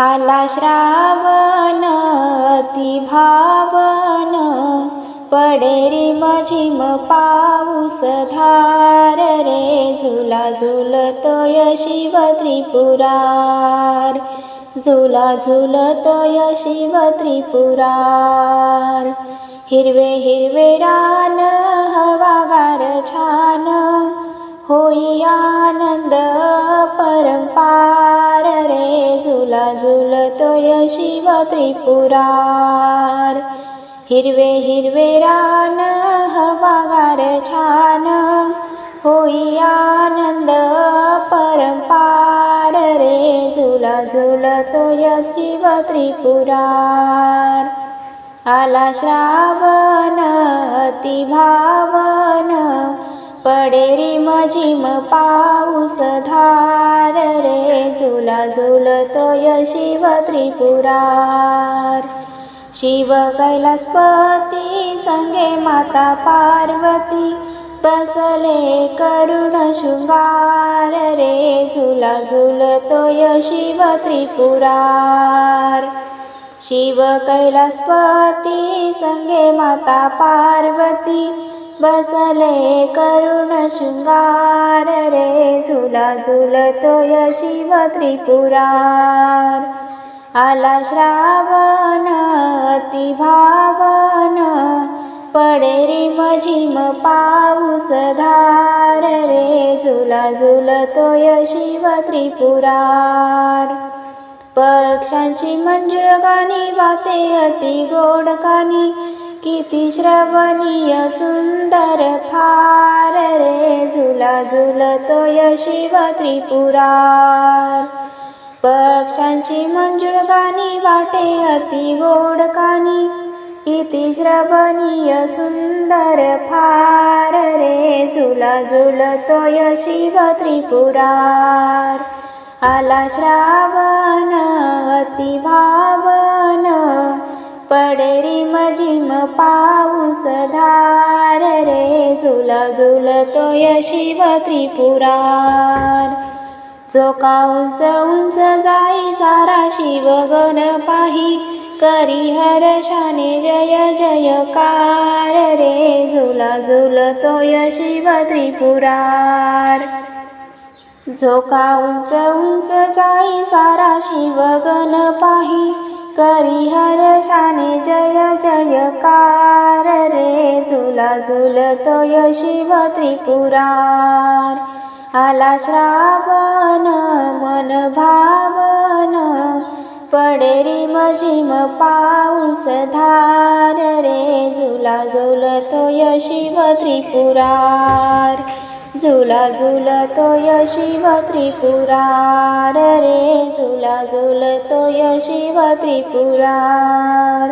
आला श्रावण ती भावन पडे रे मझिम पाऊस धार रे झुला झुलतोय शिव त्रिपुरार. झुला झुलतोय शिव त्रिपुरार. हिरवे हिरवे रान हवागार छान होई आनंद परंपार रे झुला झुलतोय शिव त्रिपुरार. हिरवे हिरवे रान हवागार छान होई आनंद परंपार रे झुला झुलतोय शिव त्रिपुरार. आला श्रावण अति पडे पडेरी मजिम पाऊस धार रे झुला झुलतोय शिव त्रिपुरार. शिव कैलासपती संगे माता पार्वती बसले करुण शृंगार रे झुला झुलतोय शिव त्रिपुरार. शिव कैलासपती संगे माता पार्वती बसले करुण शृंगार रे झुला झुलतोय शिव त्रिपुरार. आला श्रावण अति भावन पडे रे मझिम पाऊस धार रे झुला झुलतोय शिव त्रिपुरार. पक्षांची मंजुळ गाणी वाते अति गोड कानी किती श्रवणीय सुन फार रे झुला झुलतो शिव त्रिपुरार. पक्षांची मंजुळ गाणी वाटे अति गोड कानी. इति श्रवणीय सुंदर फार रे झुला झुलतो शिव त्रिपुरार. आला श्रावण अति भावन पडेरी मजिम पाऊस धार. झुला झुलतो या शिव त्रिपुरार झोका उंच उंच जाई सारा शिव गण पाही. करी शाने जय जयकार रे. झुला झुलतोय शिव त्रिपुरार झोका उंच उंच जाई सारा शिव गण पाही. करी शाने जय जयकार कार झुला झुलतोय शिव त्रिपुरार. आला श्रावण मन भावन पडेरी मजिम पाऊस धार रे. झुला झुलतोय शिव त्रिपुरार. झुला झुलतोय शिव त्रिपुरार रे. झुला झुलतोय शिव त्रिपुरार.